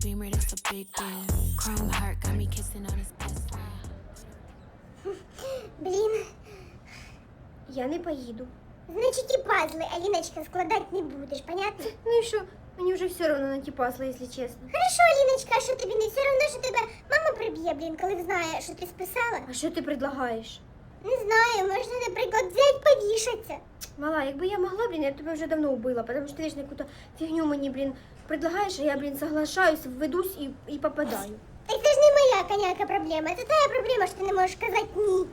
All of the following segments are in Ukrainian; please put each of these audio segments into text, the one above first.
beamer, that's a big deal. Chrome heart got me kissing on his best friend. Блін, Я не поїду. значить і пазли, Аліночка, складати не будеш, понятно? Ну і що? Мені вже все одно на ті пасли, якщо чесно. Хорошо, Аліночка, а що тобі не все одно, що тебе мама приб'є, блін, коли знає, що ти списала? А що ти предлагаєш? Не знаю, можна, наприклад, взяти повішатися. Мала, якби я могла, блін, я б тебе вже давно убила, тому що ти вічно якусь фігню мені, блін, предлагаєш, а я, блін, соглашаюсь, ведусь і, і попадаю. Так це ж не моя коняка проблема, це твоя проблема, що ти не можеш сказати ні.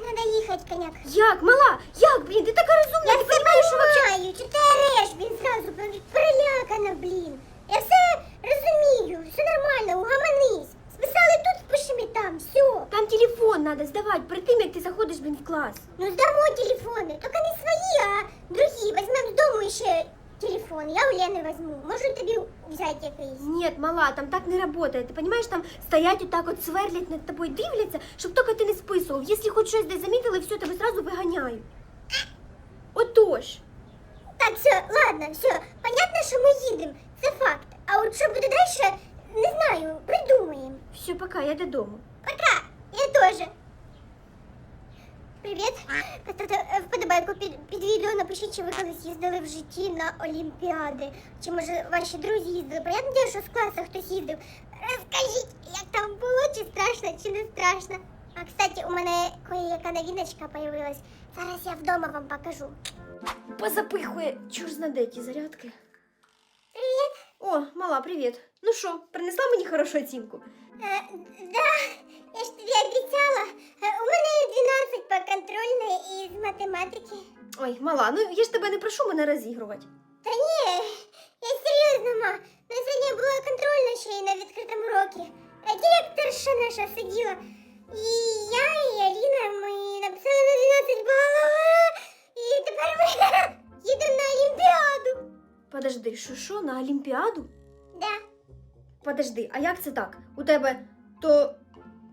Надо їхати, коняк. Як, мала? Як, блін, ти така розумна, Я ти все розумієш, що вообще... понимаю, чи ти ореш, блін, зразу, блін, перелякана, блін. Я все розумію, все нормально, угаманись. Списали тут, спишемо і там, все. Там телефон треба здавати перед тим, як ти заходиш, блін, в клас. Ну здамо телефони, тільки не свої, а другі. Візьмемо з дому ще телефон. Я у Лени візьму. Можу тобі взяти якийсь. Нет, мала, там так не работает. Ты понимаешь, там стоять вот так вот сверлять над тобой, дивляться, щоб тільки ти не списував. Якщо хоч щось десь замітили, все, тебе сразу виганяють. Отож. Так, все, ладно, все. Понятно, що ми їдемо. Це факт. А от що буде далі, не знаю, придумаємо. Все, пока, я додому. Пока, я теж. Привіт. Поставте е, вподобайку під, під відео, напишіть, чи ви колись їздили в житті на Олімпіади. Чи може ваші друзі їздили. Понятно, діло, що з класу хтось їздив. Розкажіть, як там було, чи страшно, чи не страшно. А кстати, у мене кое-яка новиночка появилась. Зараз я вдома вам покажу. Позапихує, чур знаде ті зарядки. Привіт. О, мала, привіт. Ну що, принесла мені хорошу оцінку? Е, да, Я ж тобі обіцяла. Е, у мене 12 по контрольної і з математики. Ой, мала, ну я ж тебе не прошу мене розігрувати. Та ні, я серйозно, ма. На сьогодні була контрольна ще й на відкритому уроці. А директорша наша сиділа. І я, і Аліна, ми написали на 12 балів. І тепер ми їдемо на Олімпіаду. Подожди, що що, на Олімпіаду? Да. Подожди, а як це так? У тебе то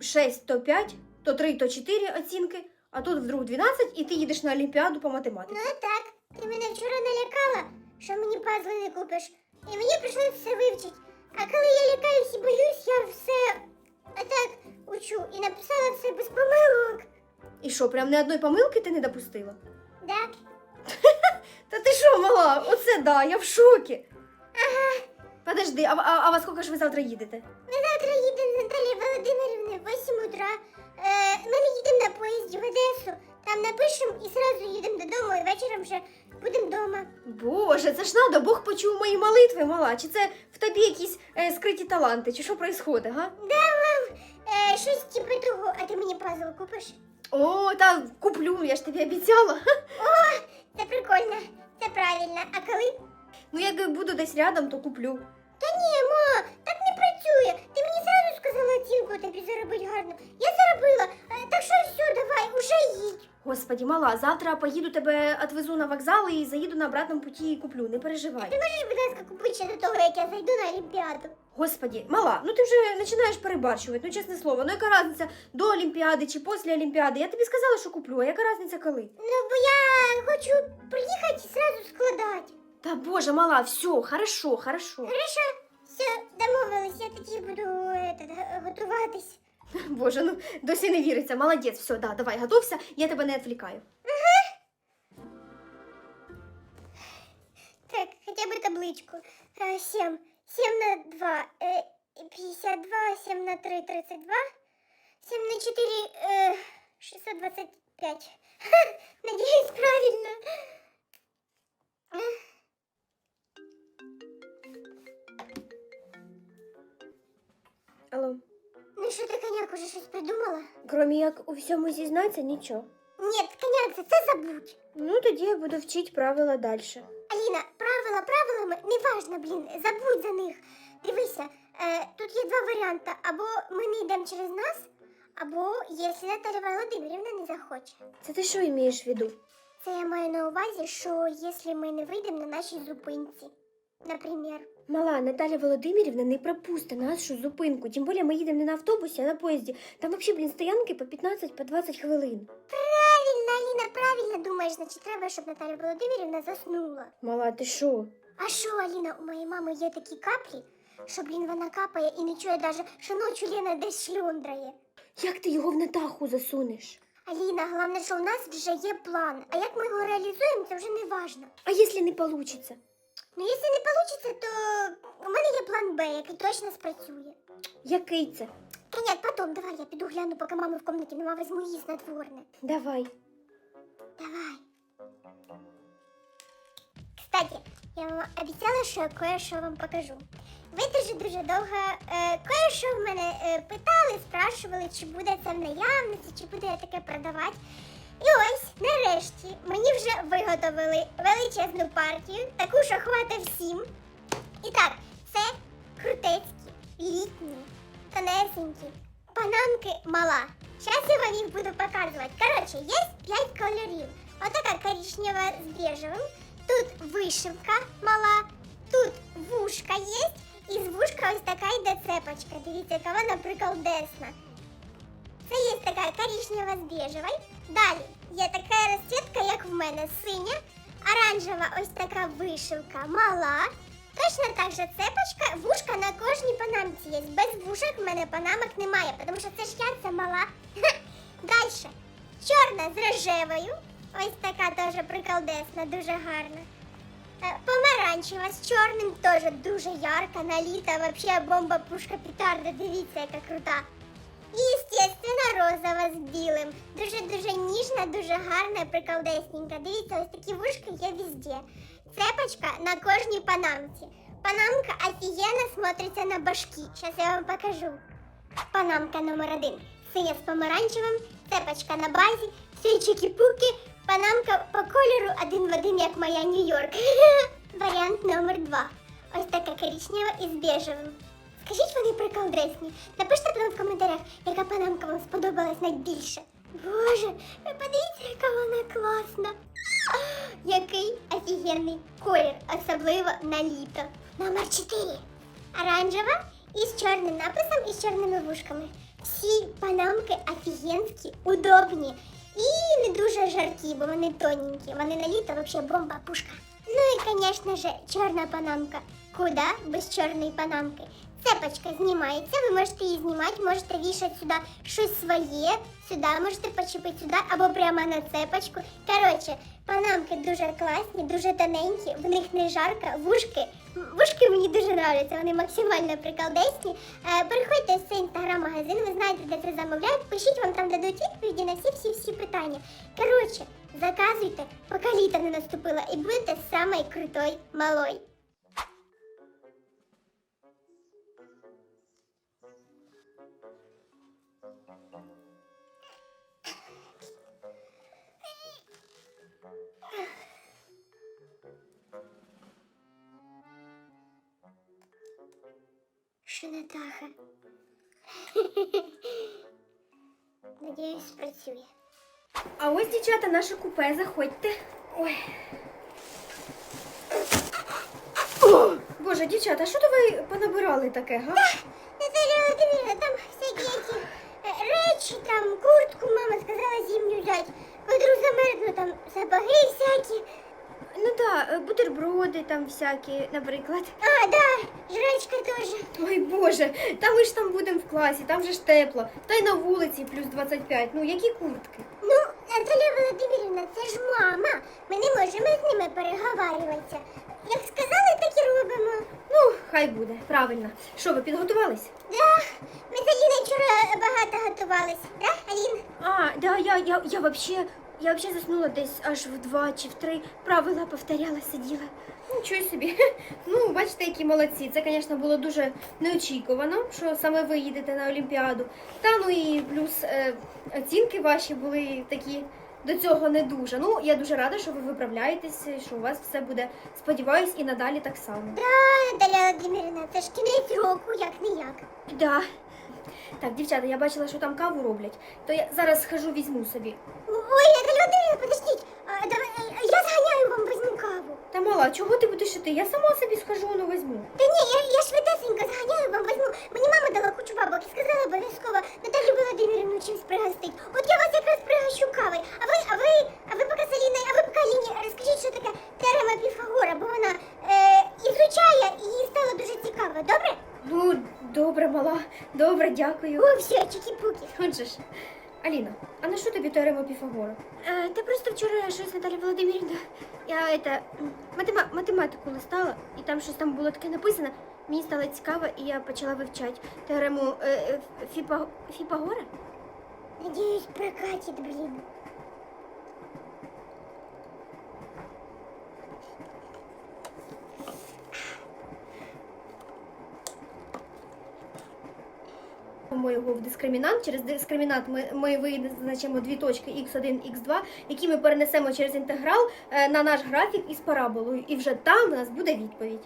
6, то 5, то 3, то 4 оцінки, а тут вдруг 12, і ти їдеш на Олімпіаду по математиці. Ну так, ти мене вчора налякала, що мені пазли не купиш. І мені прийшлося все вивчити. А коли я лякаюсь і боюсь, я все отак учу і написала все без помилок. І що, прям ні одної помилки ти не допустила? Да? Та ти що, мала? Оце да, я в шокі. Ага. Подожди, а, а, а во скільки ж ви завтра їдете? Ми завтра їдемо з Наталією Володимирівною в 8 утра. Е, ми не їдемо на поїзді в Одесу. Там напишемо і зразу їдемо додому, і вечором вже будемо вдома. Боже, це ж надо, Бог почув мої молитви, мала. Чи це в тобі якісь е, скриті таланти, чи що происходить, га? Да, мам, е, щось типу того, а ти мені пазл купиш? О, та куплю, я ж тобі обіцяла. О, це прикольно, це правильно. А коли? Ну, як буду десь рядом, то куплю. Та ні, ма, так не працює. Ти мені зразу сказала оцінку тобі заробити гарно. Я заробила. Е, Так що все, давай, уже їдь. Господі, мала, завтра поїду тебе отвезу на вокзал і заїду на обратному путі і куплю, не Ти переживай. можеш, будь ласка, купити ще до того, як я зайду на Олімпіаду. Господі, мала, ну ти вже починаєш перебарщувати, ну чесне слово, ну яка різниця до Олімпіади чи після Олімпіади? Я тобі сказала, що куплю, а яка різниця коли? Ну, бо я хочу приїхати і зразу складати. Та боже, мала, все, хорошо, хорошо. Хорошо, все, домовились, я тоді буду этот, готуватись. Боже, ну досі не віриться. Молодець, все, да, давай, готовся, я тебе не відвлікаю. Так, хотя бы табличку. Э, 7. 7 на 2. Э, 52. 7 на 3. 32. 7 на 4. Э, 625. Ха, Надеюсь, правильно. Алло. Ну что ты, коняк, уже щось придумала? Кроме як у всьому зізнатися, нічого. Нет, коняк, це, це забудь. Ну, тоді я буду вчити правила далі. Аліна, правила правилами, неважно, блін, забудь за них. Дивися, е, тут є два варіанти. Або ми не йдемо через нас, або якщо Наталя Володимирівна не захоче. Це ти що маєш в виду? Це я маю на увазі, що якщо ми не вийдемо на нашій зупинці, наприклад. Мала, Наталя Володимирівна не пропустить нашу зупинку. Тим більше ми їдемо не на автобусі, а на поїзді. Там взагалі, блін, стоянки по 15 по 20 хвилин. Правильно, Аліна, правильно думаєш, значить треба, щоб Наталя Володимирівна заснула. Мала, ти що? А що, Аліна, у моєї мами є такі каплі, що, блін, вона капає і не чує навіть, що ночі Лена десь шльондрає. Як ти його в Натаху засунеш? Аліна, головне, що у нас вже є план. А як ми його реалізуємо, це вже не важно. А якщо не вийде? Ну, якщо не вийде, то у мене є план Б, який точно спрацює. Який це? Та ні, потом, давай, я піду гляну, поки мами в кімнаті нема, візьму її снотворне. Давай. Давай. Кстати, я вам обіцяла, що я кое-що вам покажу. Ви дуже-дуже довго е, кое-що в мене е, питали, спрашували, чи буде це в наявності, чи буду я таке продавати. І ось, нарешті, мені вже виготовили величезну партію, таку, що хватить всім. І так, це крутецькі, літні, тонесенькі, панамки мала. Зараз я вам їх буду показувати. Коротше, є 5 кольорів. Отака коричнева з бежевим. Тут вишивка мала, тут вушка є, і з вушка ось така йде цепочка. Дивіться, яка вона приколдесна. Це є така коричнева з бежевою. Далі є така розцвітка, як в мене, синя, оранжева ось така вишивка мала. Точно так же цепочка, вушка на кожній панамці є. Без вушок в мене панамок немає, тому що це ж я мала. Далі. Чорна з рожевою. Ось така теж приколдесна, дуже гарна. Е, Помаранчева з чорним теж дуже ярка, наліта, вообще бомба пушка петарда, дивіться, яка крута. І, естественно, розова з білим. Дуже-дуже ніжна, дуже гарна, приколдесненька. Дивіться, ось такі вушки є везде. Цепочка на кожній панамці. Панамка офігенно смотриться на башки. Зараз я вам покажу. Панамка номер один. Синя з помаранчевим, цепочка на базі, все чики-пуки, панамка по кольору один в один, як моя Нью-Йорк. Варіант номер два. Ось така коричнева із бежевим. Скажіть вони приколдресні. Напишіть потім в коментарях, яка панамка вам сподобалась найбільше. Боже, ви подивіться, яка вона класна. Який офігенний колір, особливо на літо. Номер 4. Оранжева із чорним написом і з чорними вушками. Всі панамки офігенські, удобні і не дуже жаркі, бо вони тоненькі. Вони на літо взагалі бомба пушка. Ну і, звісно ж, чорна панамка. Куда без чорної панамки? Цепочка знімається, ви можете її знімати, можете вішати сюди щось своє, сюди можете почепити сюди або прямо на цепочку. Коротше, панамки дуже класні, дуже тоненькі, в них не жарко, вушки. Вушки мені дуже подобаються, вони максимально приколдесні. Е, переходьте в цей інстаграм-магазин, ви знаєте, де це замовляють. Пишіть вам там дадуть відповіді на всі-всі-всі питання. Коротше, заказуйте, поки літо не наступило, і будете самий крутой малой. Що Натаха? Надіюсь, спрацює. А ось, дівчата, наше купе, заходьте. Ой. Боже, дівчата, що то ви понабирали таке, га? Наталя Володимирівна, там всякі ці е, речі, там куртку мама сказала зимню взяти. Подру замерзну, там сапоги всякі. Ну так, бутерброди там всякі, наприклад. А, да, жрачка теж. Ой Боже, та ми ж там будемо в класі, там же ж тепло. Та й на вулиці плюс 25. Ну які куртки? Ну, Наталя Володимирівна, це ж мама. Ми не можемо з ними переговарюватися. Як сказали, так і робимо. Ну, хай буде, правильно. Що, ви підготувались? Да, ми з Аліною вчора багато готувалися, да, Алін? А, да, я, я, я вообще, я вообще заснула десь аж в два чи в три. Правила повторяла, сиділа. Нічого собі. Ну, бачите, які молодці. Це, звісно, було дуже неочікувано, що саме ви їдете на Олімпіаду. Та ну і плюс е, оцінки ваші були такі до цього не дуже. Ну, я дуже рада, що ви виправляєтесь, що у вас все буде, сподіваюсь, і надалі так само. Да, Наталя Володимирівна, це ж кінець року, як не як. Да. Так, дівчата, я бачила, що там каву роблять, то я зараз схожу, візьму собі. Ой, подождіть, а, давай, е, я зганяю вам візьму каву. Та мала, чого ти будеш іти? Я сама собі схожу, ну візьму. Та ні, я, я швидесенько зганяю вам візьму. Мені мама дала кучу бабок і сказала обов'язково Наталю Володимирівну чимось пригостить. От я вас якраз пригощу кавою. А ви, а ви, а ви поки з Аліною, а ви поки Аліні розкажіть, що таке теорема Піфагора, бо вона е, добре? Ну, добре, мала, добре, дякую. О, все, чики-пуки. Отже ж, Аліна, а на що тобі теорема Піфагора? Е, та просто вчора щось Наталя Володимирівна. Я это, матема, математику листала, і там щось там було таке написано. Мені стало цікаво, і я почала вивчати теорему е, е, Фіпа, Фіпагора. Надіюсь, прокатить, блін. Ми його в дискримінант. Через дискримінант ми, ми визначимо дві точки x1, x2, які ми перенесемо через інтеграл е, на наш графік із параболою. І вже там у нас буде відповідь.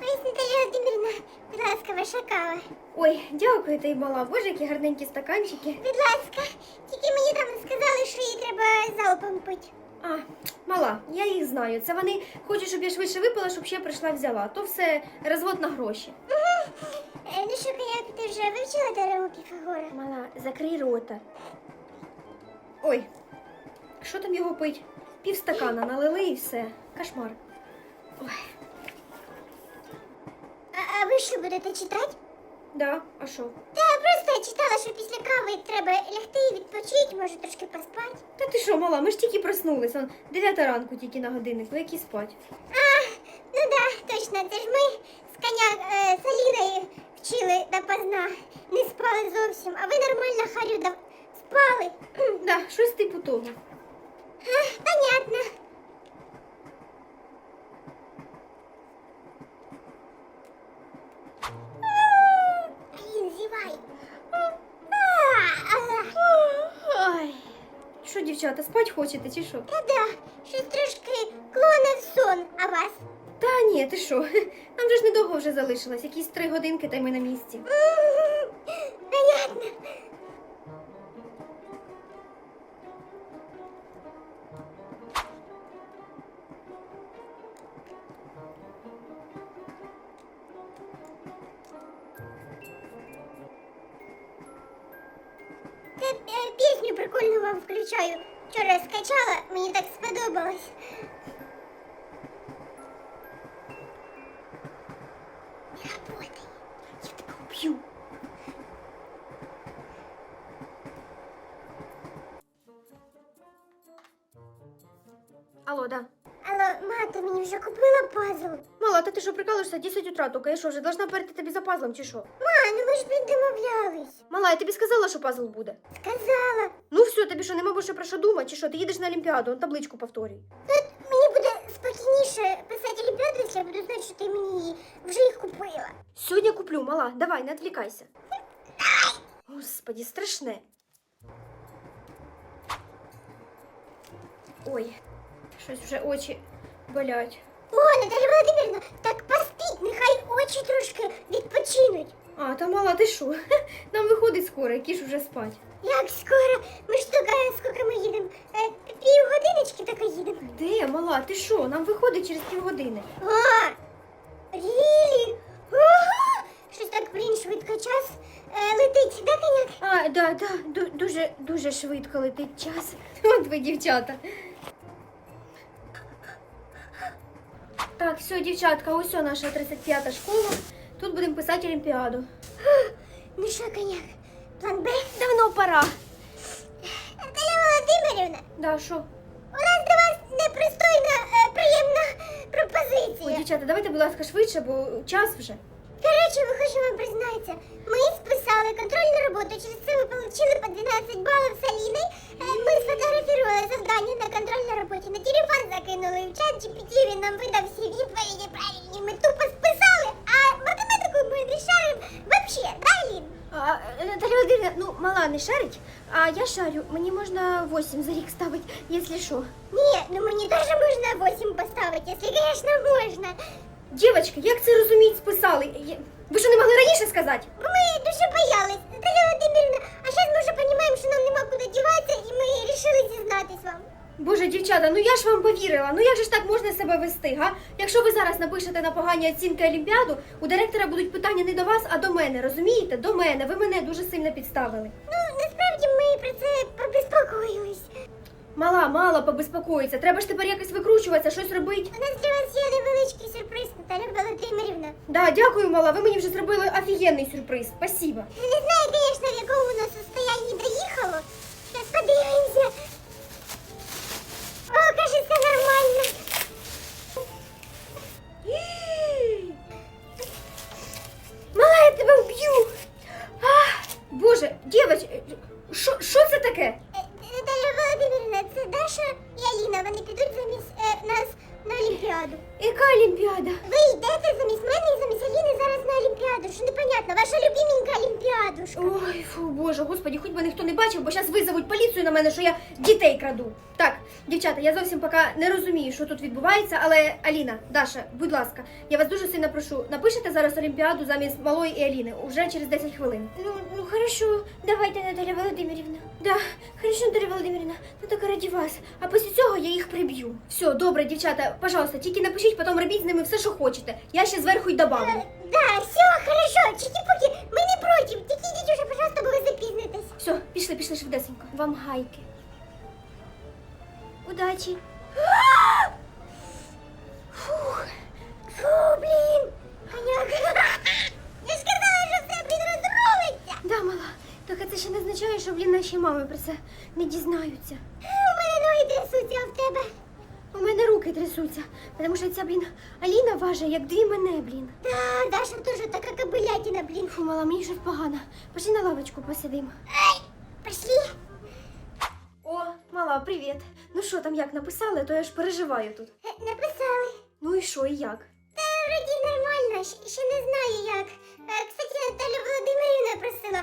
Наталя Володимирівна, будь ласка, ваша кава. Ой, дякую, ти мала. Боже, які гарненькі стаканчики. Будь ласка, тільки мені там сказали, що її треба залпом пити. А, мала, я їх знаю. Це вони хочуть, щоб я швидше випила, щоб ще прийшла взяла. То все розвод на гроші. Е, ну що, коняк, ти вже вивчила теорему Піфагора? Мала, закрий рота. Ой, що там його пить? Півстакана налили і все. Кошмар. Ой, А, а ви що будете читати? да, а що? Та просто я читала, що після кави треба лягти і відпочити, може трошки поспати. Та ти що, мала, ми ж тільки проснулись. Он дев'ята ранку тільки на годиннику, які спать. А, ну да, точно, це ж ми коня е, з вчили допоздна. Не спали зовсім, а ви нормально харю дав... спали. Да, щось типу того. а, понятно. Алін, зівай. А, а, Ой. Що, дівчата, спать хочете чи що? Та да, щось трошки в сон, а вас? Та ні, ти що? Нам же ж недовго вже залишилось, якісь три годинки, та й ми на місці. Понятно. Це пісню прикольну вам включаю. Вчора скачала, мені так сподобалось. Утра, тільки я що, вже должна перейти тобі за пазлом чи що? Ма, ну ми ж блін домовлялись. Мала, я тобі сказала, що пазл буде. Сказала. Ну все, тобі що, нема більше про що думати, чи що? Ти їдеш на Олімпіаду, он табличку повторюй. Тут мені буде спокійніше писати олімпіаду, якщо я буду знати, що ти мені її вже їх купила. Сьогодні куплю, мала, давай, не відвлікайся. Господі, страшне. Ой, щось вже очі болять. О, Наталя Володимирівна, так нехай очі трошки відпочинуть. А, та мала, ти що? Нам виходить скоро, які ж вже спать. Як скоро? Ми ж тільки, скільки ми їдемо? Е, пів годиночки тільки їдемо. Де, мала, ти що? Нам виходить через півгодини. А, Рілі? Ого! Щось так, блін, швидко час е, летить, да, коняк? А, да, да, ду- дуже, дуже швидко летить час. От ви, дівчата. Так, все, дівчатка, ось о наша 35-та школа. Тут будемо писати Олімпіаду. Ну що, коняк, план Б? Давно пора. Наталя Володимирівна, Да, що? у нас до вас непристойна, е, приємна Ой, пропозиція. дівчата, давайте, будь ласка, швидше, бо час вже. Коротше, ми хочемо вам признатися. Ми списали контрольну роботу, через це ми отримали по 12 балів з Аліною. Е, Ми сфотографували завдання на контрольній роботі. На телефон закинули в чат GPT, він нам видав всі відповіді правильні. Ми тупо списали, а математику ми не шаримо вообще, да, Алін? Наталя Володимирівна, ну, мала не шарить, а я шарю. Мені можна 8 за рік ставити, якщо що. Ні, ну мені теж можна 8 поставити, якщо, звісно, можна. Дівчатки, як це розуміють, списали? Ви що не могли раніше сказати? Ми дуже боялись, Наталя Володимирівна, а зараз ми вже розуміємо, що нам нема куди діватися, і ми вирішили зізнатись вам. Боже, дівчата, ну я ж вам повірила. Ну як же ж так можна себе вести, га? Якщо ви зараз напишете на погані оцінки Олімпіаду, у директора будуть питання не до вас, а до мене. Розумієте? До мене. Ви мене дуже сильно підставили. Ну, насправді ми про це побезпокоїлись. Мала, мало побезпокоїться. Треба ж тепер якось викручуватися, щось робити. У нас для вас є невеличкий сюрприз, Володимирівна. Да, дякую, мала. Ви мені вже зробили офігенний сюрприз. Спасибо. Не знаю, Що непонятно, ваша любименька Олімпіадушка. Ой, фу, боже, господі, хоч би ніхто не бачив, бо зараз визовуть поліцію на мене, що я дітей краду. Так, дівчата, я зовсім поки не розумію, що тут відбувається, але Аліна, Даша, будь ласка, я вас дуже сильно прошу, напишете зараз Олімпіаду замість малої і Аліни уже через 10 хвилин. Ну, ну хорошо, давайте, Наталя Володимирівна. Да, хорошо, Наталя Володимирівна, ну так раді вас. А після цього я їх приб'ю. Все, добре, дівчата, пожалуйста, тільки напишіть, потім робіть з ними все, що хочете. Я ще зверху й добавлю. Да, все, хорошо, чики-пуки, ми не проти. Тільки йдіть уже, пожалуйста, бо ви запізнитесь. Все, пішли, пішли швидесенько. Вам гайки. Удачі. Фух. Фу, блін. Коняк. Я ж казала, що все, блін, розролиться. Да, мала. Так це ще не означає, що, блін, наші мами про це не дізнаються. У мене ноги трясуться, а в тебе. У мене руки трясуться, тому що ця, блін, Аліна важить, як дві мене, блін. Да, Даша теж така кобилятина, блін. Фу, мала, мені щось погано. Пошли на лавочку посидимо. Ай, пошли. О, мала, привіт. Ну що там як написали, то я ж переживаю тут. Е, Написали. Ну і що, і як? Та вроді нормально, ще не знаю як. Е, Кстати, Наталя Володимирівна просила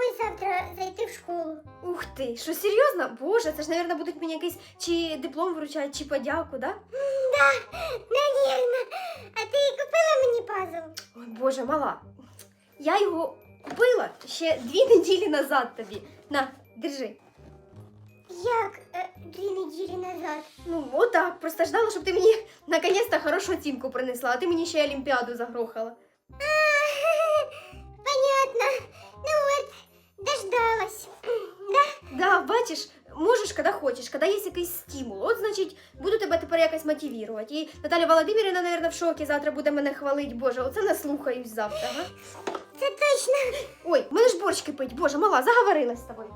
чогось завтра зайти в школу. Ух ти, що серйозно? Боже, це ж, мабуть, будуть мені якийсь чи диплом вручати, чи подяку, да? Да, навірно. А ти купила мені пазл? Ой, Боже, мала. Я його купила ще дві неділі назад тобі. На, держи. Як е, дві неділі назад? Ну, отак. Просто ждала, щоб ти мені наконець-то хорошу оцінку принесла, а ти мені ще й Олімпіаду загрохала. Бачиш, можеш, коли хочеш, коли є якийсь стимул. От, значить, буду тебе тепер якось мотивувати. І Наталя Володимирівна, мабуть, в шокі завтра буде мене хвалити. Боже, оце наслухаюсь завтра. Га? Це точно. Ой, мене ж борщ кипить. Боже, мала, заговорилась з тобою.